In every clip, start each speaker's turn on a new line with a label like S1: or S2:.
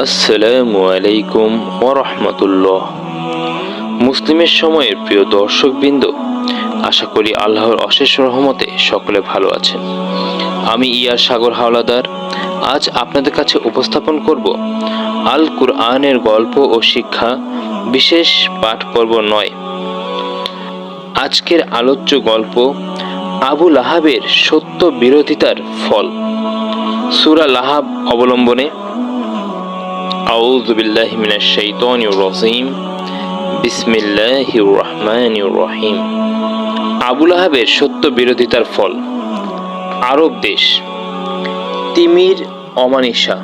S1: আসসালামু আলাইকুম ওরহমতুল্লাহ মুসলিমের সময়ের প্রিয় দর্শকবৃন্দ, আশা করি আল্লাহর অশেষ রহমতে সকলে ভালো আছেন। আমি ইয়ার সাগর হাওলাদার, আজ আপনাদের কাছে উপস্থাপন করব আল কুরআনের গল্প ও শিক্ষা, বিশেষ পাঠ পর্ব নয়। আজকের আলোচ্য গল্প আবু লাহাবের সত্য বিরোধিতার ফল। সুরা লাহাব অবলম্বনে أعوذ بالله من الشيطان الرجيم بسم الله الرحمن الرحيم আবুল আহাবের সত্য বিরোধিতার ফল আরব দেশ তিমির অমানিসা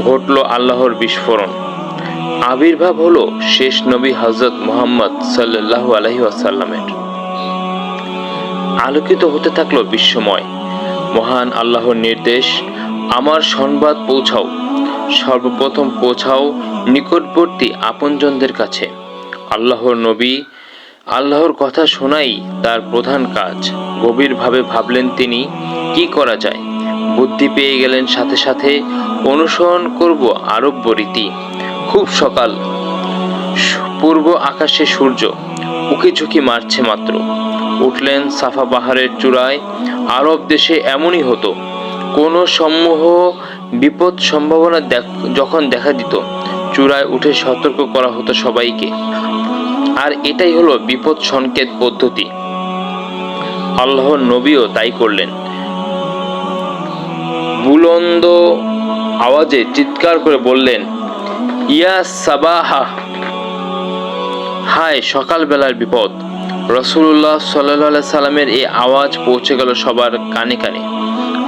S1: ঘটল আল্লাহর বিস্ফোরণ আবির্ভাব হলো শেষ নবী হজরত মোহাম্মদ সাল্লাল্লাহু আলহি আসাল্লামের আলোকিত হতে থাকলো বিশ্বময় মহান আল্লাহর নির্দেশ আমার সংবাদ পৌঁছাও সর্বপ্রথম পৌঁছাও নিকটবর্তী আপনজনদের কাছে। আল্লাহর নবী আল্লাহর কথা শোনাই তার প্রধান কাজ। গভীরভাবে ভাবলেন তিনি, কি করা যায়? বুদ্ধি পেয়ে গেলেন সাথে সাথে, অনুসরণ করব আরব্য রীতি খুব সকাল। পূর্ব আকাশে সূর্য। উকি ঝুঁকি মারছে মাত্র। উঠলেন সাফা পাহাড়ের চূড়ায়। আরব দেশে এমনই হতো। কোনো সমূহ বিপদ সম্ভাবনা যখন দেখা দিত, চূড়ায় উঠে সতর্ক করা হতো সবাইকে। আর এটাই হলো বিপদ সংকেত পদ্ধতি। আল্লাহর নবীও তাই করলেন। বুলন্দ আওয়াজে চিৎকার করে বললেন, ইয়া সাবাহা, হায় সকালবেলার বিপদ। রসুল্লাহ সাল্লাহ সাল্লামের এই আওয়াজ পৌঁছে গেল সবার কানে কানে।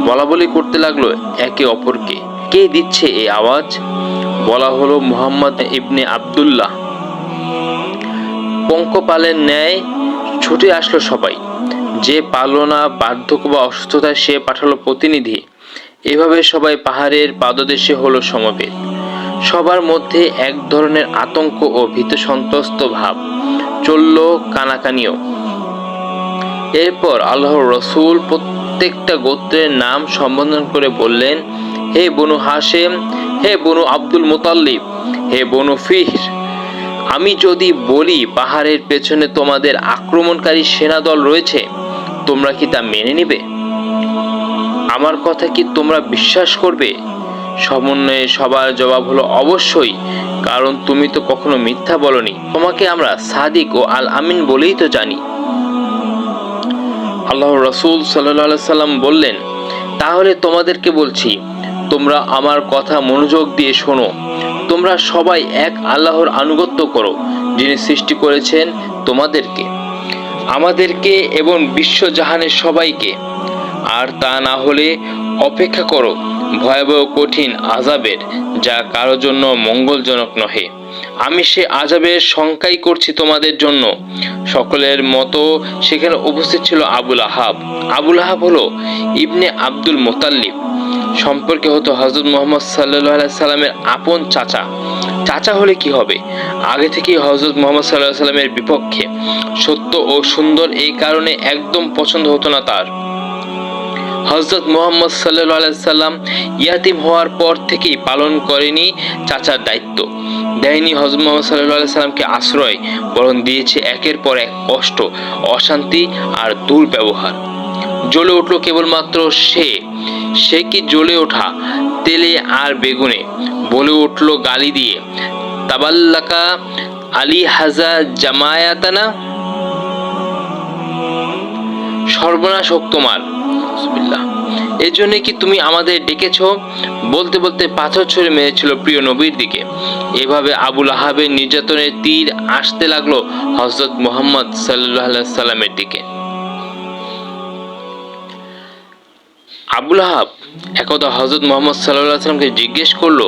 S1: বলা বলি করতে লাগল একে অপরকে। কে দিচ্ছে এই আওয়াজ? বলা হলো মোহাম্মদ ইবনে আব্দুল্লাহ। পঙ্কপালের ন্যায় ছুটে আসলো সবাই। যে পারল না বার্ধক্য বা অসুস্থতায় সে পাঠালো প্রতিনিধি। এভাবে সবাই পাহাড়ের পাদদেশে হলো সমবেত। সবার মধ্যে এক ধরনের আতঙ্ক ও ভীত সন্ত্রস্ত ভাব চলল কানাকানিও। এরপর আল্লাহর রসুল প্রত্যেকটা গোত্রের নাম সম্বোধন করে বললেন, হে বনু হাশেম, হে বনু আব্দুল মুতাল্লিব, হে বনু ফির আমি যদি বলি পাহাড়ের পেছনে তোমাদের আক্রমণকারী সেনাদল রয়েছে, তোমরা কি তা মেনে নিবে? আমার কথা কি তোমরা বিশ্বাস করবে? সমন্বয়ে সবার জবাব হলো, অবশ্যই, কারণ তুমি তো কখনো মিথ্যা বলনি। তোমাকে আমরা সাদিক ও আল আমিন বলেই তো জানি। আল্লাহ রসুল সাল্লাহ সাল্লাম বললেন, তাহলে তোমাদেরকে বলছি, তোমরা আমার কথা মনোযোগ দিয়ে শোনো। তোমরা সবাই এক আল্লাহর আনুগত্য করো, যিনি সৃষ্টি করেছেন তোমাদেরকে। আমাদেরকে এবং বিশ্বজাহানের সবাইকে। আর তা না হলে অপেক্ষা করো, ভয়াবহ কঠিন আজাবের যা কারও জন্য মঙ্গলজনক নহে। আমি সে আজাবের শঙ্কাই করছি তোমাদের জন্য। সকলের মতো সেখানে উপস্থিত ছিল আবুল আহাব। আবুল আহাব হলো ইবনে আব্দুল মোতাল্লিব। সম্পর্কে হতো হজরত মোহাম্মদ সাল্লাহ সাল্লামের আপন চাচা। চাচা হলে কি হবে? আগে থেকেই হজরত মোহাম্মদ সাল্লাহ সাল্লামের বিপক্ষে। সত্য ও সুন্দর এই কারণে একদম পছন্দ হতো না তার। হজরত মোহাম্মদ সাল্লাহ সাল্লাম ইয়াতিম হওয়ার পর থেকেই পালন করেনি চাচার দায়িত্ব। দেয়নি হজরত মোহাম্মদ সাল্লাহ সাল্লামকে আশ্রয়, বরং দিয়েছে একের পর এক কষ্ট, অশান্তি আর দুর্ব্যবহার। জ্বলে উঠল কেবলমাত্র সে। সে কি জ্বলে ওঠা, তেলে আর বেগুনে। বলে উঠল গালি দিয়ে, তাবাল্লাকা আলী হাজা জামায়াতানা? সর্বনাশ হোক তোমার। বিসমিল্লাহ। এজন্য কি তুমি আমাদের ডেকেছ? বলতে বলতে পাথর ছুঁড়ে মেরেছিল প্রিয় নবীর দিকে। এভাবে আবুল আহাবের নির্যাতনের তীর আসতে লাগল হজরত মোহাম্মদ সাল্লামের দিকে। আবুল আহাব একদা হজরত মোহাম্মদ সাল্লামকে জিজ্ঞেস করল,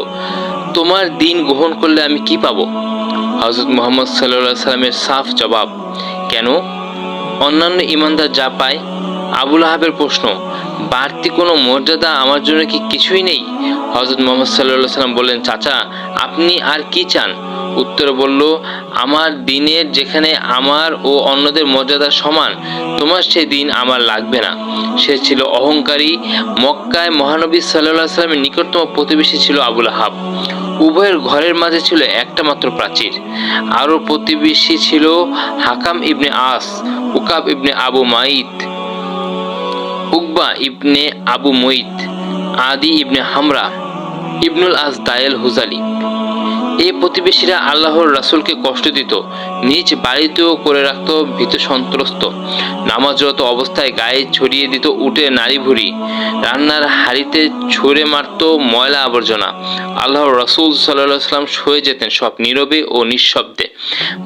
S1: তোমার দিন গ্রহণ করলে আমি কি পাবো? হজরত মোহাম্মদ সাল্লাহ সাল্লামের সাফ জবাব, কেন? অন্যান্য ইমানদার যা পায় আবুল আহাবের প্রশ্ন, বাড়তি কোনো মর্যাদা আমার জন্য কি কিছুই নেই? হজরত মোহাম্মদ সাল্লাহ সাল্লাম বললেন, চাচা, আপনি আর কি চান? উত্তরে বলল, আমার দিনের যেখানে আমার ও অন্যদের মর্যাদা সমান, তোমার সে দিন আমার লাগবে না। সে ছিল অহংকারী। মক্কায় মহানবী সাল্লাহ সাল্লামের নিকটতম প্রতিবেশী ছিল আবুল আহাব। উভয়ের ঘরের মাঝে ছিল একটা মাত্র প্রাচীর। আরও প্রতিবেশী ছিল হাকাম ইবনে আস, উকাব ইবনে আবু মাইত। উকবা ইবনে আবু মঈত আদি ইবনে হামরা, ইবনুল আস দায়েল হুজালি। এই প্রতিবেশীরা আল্লাহর রাসূলকে কষ্ট দিত, নিজ বাড়িতেও করে রাখত, ভীত সন্ত্রস্ত। নামাজরত অবস্থায় গায়ে ছড়িয়ে দিত উঠে নারী ভুড়ি রান্নার হাড়িতে ছুঁড়ে মারত ময়লা আবর্জনা। আল্লাহর রাসূল সাল্লাম সয়ে যেতেন সব নীরবে ও নিঃশব্দে।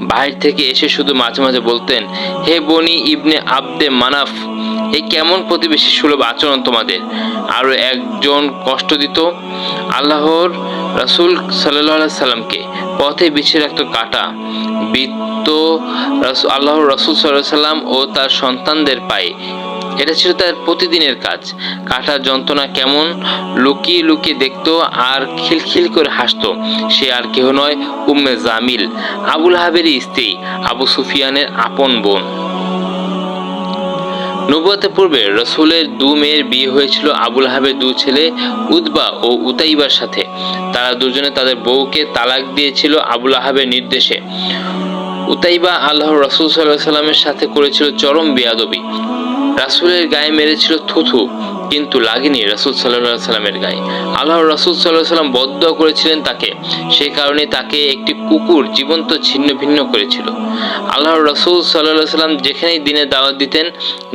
S1: বাহির থেকে এসে শুধু মাঝে মাঝে বলতেন, হে বনি ইবনে আবদে মানাফ এই কেমন প্রতিবেশী সুলভ আচরণ তোমাদের? আরও একজন কষ্ট দিত আল্লাহর রাসুল সাল্লাহ সাল্লামকে। পথে বিছিয়ে রাখত কাটা। বৃত্ত আল্লাহর রসুল সাল্লাহ সাল্লাম ও তার সন্তানদের পায়ে। এটা ছিল তার প্রতিদিনের কাজ। কাটার যন্ত্রণা কেমন? লুকিয়ে লুকিয়ে দেখতো আর খিলখিল করে হাসতো। সে আর কেহ নয়, উম্মে জামিল। আবুল হাবের স্ত্রী, আবু সুফিয়ানের আপন বোন। নবুয়াতের পূর্বে রসুলের দু মেয়ের বিয়ে হয়েছিল আবুল হাবের দু ছেলে উদবা ও উতাইবার সাথে। তারা দুজনে তাদের বউকে তালাক দিয়েছিল আবুল আহাবের নির্দেশে। উতাইবা আল্লাহ রসুল সাল্লাহ সাল্লামের সাথে করেছিল চরম বেয়াদবি। রাসুলের গায়ে মেরেছিল থুথু, কিন্তু লাগেনি রাসুল সাল্লাহ সাল্লামের গায়ে। আল্লাহ রাসুল সাল্লাহ সাল্লাম বদ্ধ করেছিলেন তাকে। সেই কারণে তাকে একটি কুকুর জীবন্ত ছিন্ন ভিন্ন করেছিল। আল্লাহ রসুল সাল্লাহ সাল্লাম যেখানেই দিনে দাওয়াত দিতেন,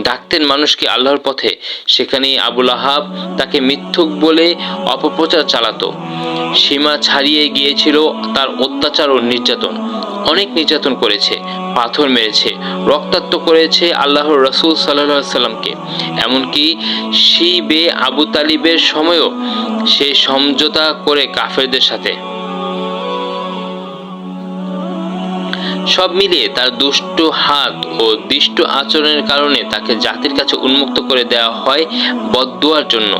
S1: ডাকতেন মানুষকে আল্লাহর পথে। সেখানেই আবুল আহাব তাকে মিথ্যুক বলে অপপ্রচার চালাতো। সীমা ছাড়িয়ে গিয়েছিল তার অত্যাচার ও নির্যাতন। অনেক নির্যাতন করেছে। পাথর মেরেছে, রক্তাক্ত করেছে আল্লাহর রসুল সাল্লাহ সাল্লামকে। এমনকি শিবে আবু তালিবের সময়ও সে সমঝোতা করে কাফেরদের সাথে। সব মিলিয়ে তার দুষ্ট হাত ও দিষ্ট আচরণের কারণে তাকে জাতির কাছে উন্মুক্ত করে দেওয়া হয় বদুয়ার জন্য।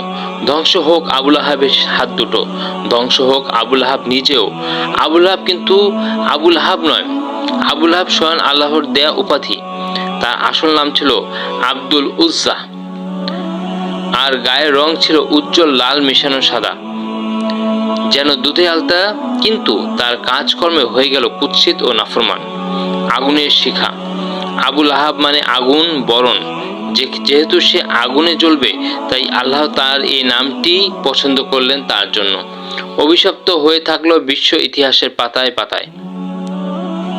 S1: ধ্বংস হোক আবুল আহাবের হাত দুটো, ধ্বংস হোক আবুল আহাব নিজেও। আবুল আহাব কিন্তু আবুল আহাব নয় আবুল আহাব স্বয়ং আল্লাহর দেয়া উপাধি। তার আসল নাম ছিল আব্দুল উজ্জা। আর গায়ের রং ছিল উজ্জ্বল, লাল, মেশানো সাদা। যেন দুধে আলতা, কিন্তু তার কাজকর্মে হয়ে গেল কুৎসিত ও নাফরমান। আগুনের শিখা। আবুল আহাব মানে আগুন, বরণ। যেহেতু সে আগুনে জ্বলবে, তাই আল্লাহ তার এই নামটি পছন্দ করলেন তার জন্য। অভিশপ্ত হয়ে থাকল বিশ্ব ইতিহাসের পাতায় পাতায়।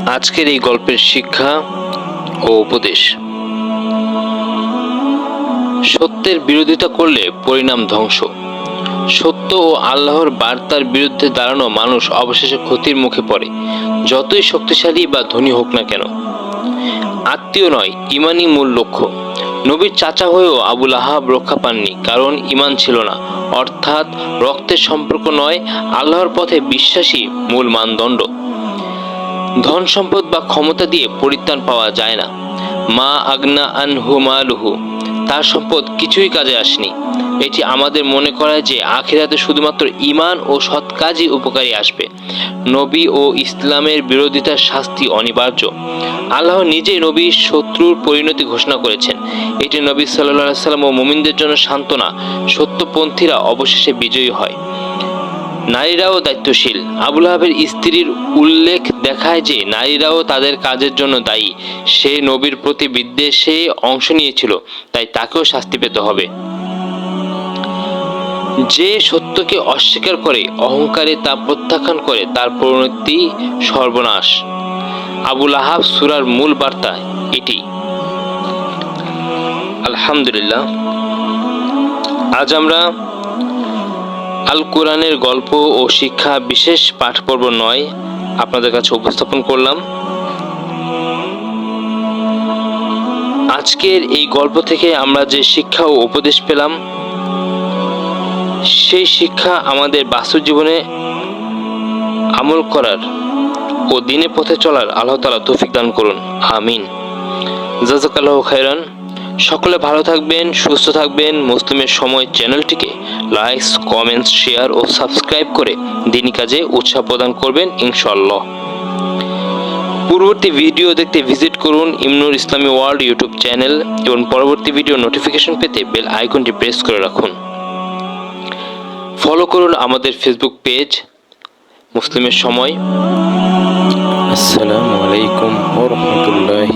S1: আজকের এই গল্পের শিক্ষা ও উপদেশ। সত্যের বিরোধিতা করলে পরিণাম ধ্বংস। সত্য ও আল্লাহর বার্তার বিরুদ্ধে দাঁড়ানো মানুষ অবশেষে ক্ষতির মুখে পড়ে, যতই শক্তিশালী বা ধনী হোক না কেন। আত্মীয় নয়, ইমানই মূল লক্ষ্য। নবীর চাচা হয়েও আবুল আহাব রক্ষা পাননি, কারণ ইমান ছিল না। অর্থাৎ রক্তের সম্পর্ক নয়, আল্লাহর পথে বিশ্বাসী মূল মানদণ্ড। ধন সম্পদ বা ক্ষমতা দিয়ে পরিত্রাণ পাওয়া যায় না। মা আগনা আনহু মালুহু, তার সম্পদ কিছুই কাজে আসেনি। এটি আমাদের মনে করায় যে আখিরাতে শুধুমাত্র ইমান ও সৎ কাজই উপকারী আসবে। নবী ও ইসলামের বিরোধিতার শাস্তি অনিবার্য। আল্লাহ নিজেই নবীর শত্রুর পরিণতি ঘোষণা করেছেন। এটি নবী সাল্লাহ সাল্লাম ও মুমিনদের জন্য সান্ত্বনা। সত্যপন্থীরা অবশেষে বিজয়ী হয়। নারীরাও দায়িত্বশীল। আবুল আহাবের স্ত্রীর উল্লেখ দেখায় যে, নারীরাও তাদের কাজের জন্য দায়ী। সে নবীর প্রতি বিদ্বেষে অংশ নিয়েছিল, তাই তাকেও শাস্তি পেতে হবে। যে সত্যকে অস্বীকার করে, অহংকারে তা প্রত্যাখ্যান করে, তার পরিণতি সর্বনাশ। আবুল আহাব সুরার মূল বার্তা এটি। আলহামদুলিল্লাহ। আজ আমরা আল কোরআনের গল্প ও শিক্ষা বিশেষ পাঠ পর্ব নয়, আপনাদের কাছে উপস্থাপন করলাম। আজকের এই গল্প থেকে আমরা যে শিক্ষা ও উপদেশ পেলাম, সেই শিক্ষা আমাদের বাস্তব জীবনে আমল করার ও দিনে পথে চলার আল্লাহ তালা তৌফিক দান করুন, আমিন। জাজাকাল্লাহ খাইরান সকলে ভালো থাকবেন, সুস্থ থাকবেন। মুসলিমের সময় চ্যানেলটিকে লাইকস কমেন্টস শেয়ার ও সাবস্ক্রাইব করে দিনী কাজে উৎসাহ প্রদান করবেন ইনশাল্লাহ পূর্ববর্তী ভিডিও দেখতে ভিজিট করুন ইমনুর ইসলামী ওয়ার্ল্ড ইউটিউব চ্যানেল এবং পরবর্তী ভিডিও নোটিফিকেশন পেতে বেল আইকনটি প্রেস করে রাখুন। ফলো করুন আমাদের ফেসবুক পেজ মুসলিমের সময়।
S2: আসসালামু আলাইকুম ওরহমতুল্লাহ